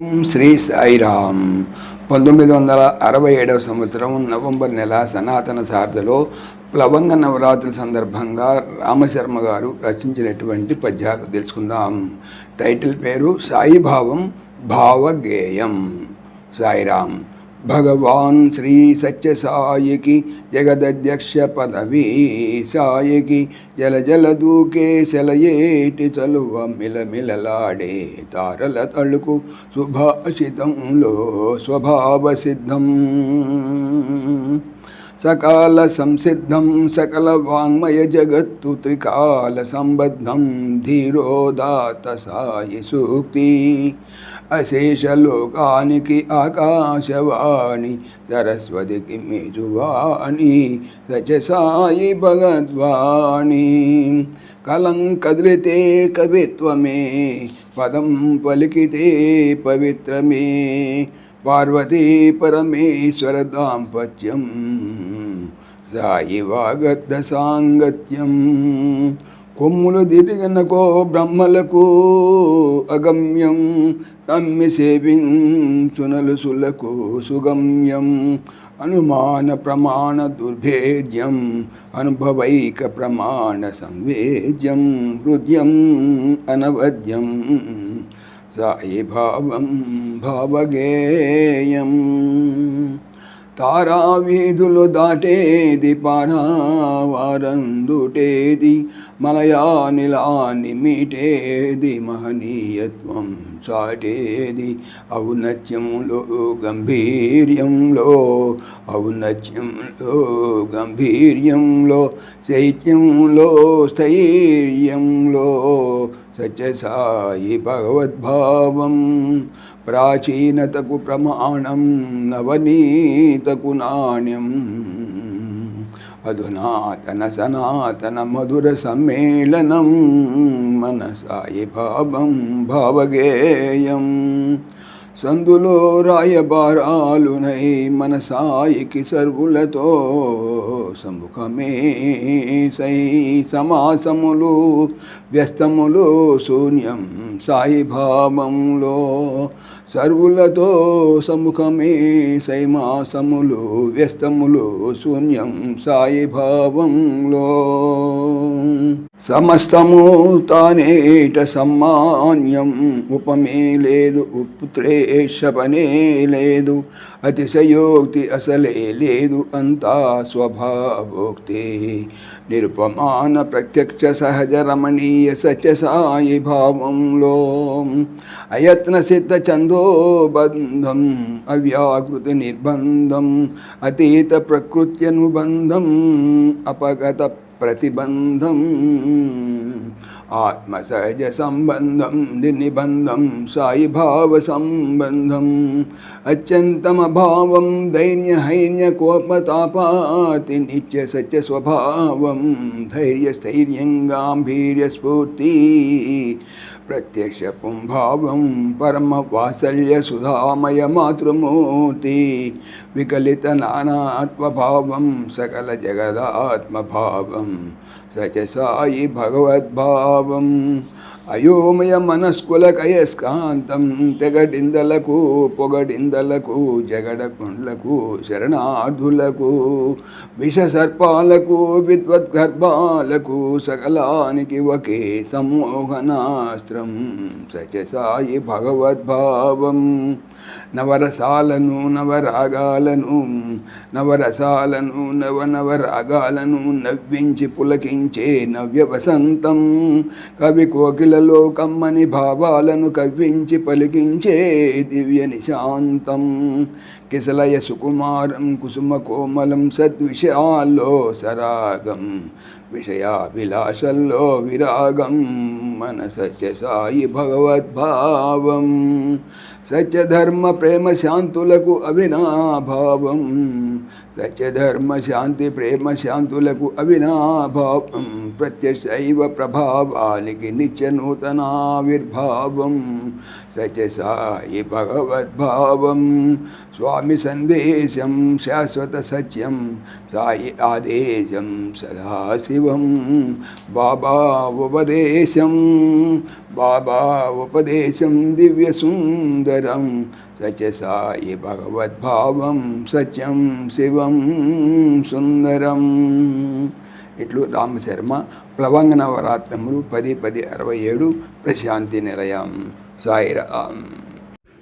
శ్రీ సాయిరామ్. పంతొమ్మిది వందల అరవై ఏడవ సంవత్సరం నవంబర్ నెల సనాతన శారదలో ప్లవంగ నవరాత్రుల సందర్భంగా రామశర్మ గారు రచించినటువంటి పద్యాలు తెలుసుకుందాం. టైటిల్ పేరు సాయిభావం భావగేయం. సాయిరామ్ భగవాన్ శ్రీ సత్య సాయికి జగదధ్యక్ష పదవీ సాయికి జల జల దూకే సెలయేటి చలువ మిలమిలలాడే తారల తళుకు సుభాషితంలో స్వభావ సిద్ధం సకాల సంసిద్ధం సకల వాంగ్మయ జగత్తు త్రికాల సంబద్ధం ధీరోదాత సాయి సూక్తి అశేషలోకానికి ఆకాశవాణి సరస్వతికి మేజువాణి సచ సాయి భగద్వాణి. కలం కదిలితే కవిత్వమే పదం పలికితే పవిత్రమే. పార్వతీ పరమేశ్వర దాంపత్యం సాయి వాగర్ధ సాంగత్యం. కొమ్ములు దిరిగనకో బ్రహ్మలకు అగమ్యం. తమ్మి సేవించునలుసులకు సుగమ్యం. అనుమాన ప్రమాణ దుర్భేద్యం అనుభవైక ప్రమాణ సంవేద్యం హృద్యం అనవద్యం. సాయి భావం భావగేయం. తారావీధులు దాటేది పారావారందుటేది మలయానిలాని మీటేది మహనీయత్వం చాటేది. ఔన్నత్యంలో గంభీర్యంలో ఔన్నత్యంలో గంభీర్యంలో శైత్యంలో స్థైర్యంలో సత్యసాయి భగవద్భావం. ప్రాచీనతకు ప్రమాణం నవనీతకు నాణ్యం. అధునాతన సనాతన మధుర సమ్మేళనం మనసాయి భావం భావగేయం. సందులో రాయబారాలునై మన సాయికి సర్వులతో సముఖమే సై సమాసములు వ్యస్తములు శూన్యం సాయి భావంలో సర్వులతో సముఖమే సైమాసములు వ్యస్తములు శూన్యం సాయి భావంలో సమస్తము తానేట సమ్మాన్యం ఉపమే లేదు ఉపుత్రేషపనే లేదు అతిశయోక్తి అసలే లేదు అంతా స్వభావోక్తి. నిరుపమాన ప్రత్యక్ష సహజ రమణీయ సత్య సాయి భావంలో అయత్న సిద్ధ బంధం అవ్యాకృతి నిర్బంధం అతీత ప్రకృత్యనుబంధం అపగత ప్రతిబంధం ఆత్మసహజ సంబంధం నిర్నిబంధం సాయి భావ సంబంధం అత్యంతమభావం దైన్య హైన్య కోపతాపాతి నిత్య సత్య స్వభావం ధైర్య స్థైర్యం గాంభీర్య స్ఫూర్తి ప్రత్యక్ష పుంభావం పరమ వాత్సల్య సుధామయ మాతృమూర్తి వికలిత నానాత్మభావం సకల జగదాత్మభావం సచ సాయి భగవద్భావం. అయోమయ మనస్కులకయస్కాంతం తెగడిందలకు పొగడిందలకు జగడకుండ్లకు శరణార్థులకు విషసర్పాలకు విద్వద్గర్భాలకు సకలానికి ఒకే సమ్మోహనాస్త్రం సచ సాయి భగవద్భావం. నవరసాలను నవరాగాలను నవరసాలను నవ నవరాగాలను నవ్వించి పులకించే నవ్య వసంతం కవి కోకిలలో కమ్మని భావాలను కవ్వించి పలికించే దివ్య నిశాంతం. కిసలయ సుకుమారం కుసుమ కోమలం సద్విషయాల్లో సరాగం. విషయాభిలాషల్లో విరాగం మన సత్య సాయి భగవద్భావం. సత్యధర్మ ప్రేమ శాంతులకు అవినాభావం. సత్యధర్మ శాంతి ప్రేమ శాంతులకు అవినాభావం. ప్రత్యశైవ ప్రభావానికి నిత్య నూతనావిర్భావం సచ సాయి భగవద్భావం స్వామి సందేశం శాశ్వత సత్యం సాయి ఆదేశం సదాశివం బాబా ఉపదేశం బాబా ఉపదేశం దివ్యసుందరం సచ సాయి భగవద్భావం సత్యం శివం సుందరం ఇట్లు రామశర్మ ప్లవంగ నవరాత్రములు పది పది అరవై ఏడు ప్రశాంతి నిలయం.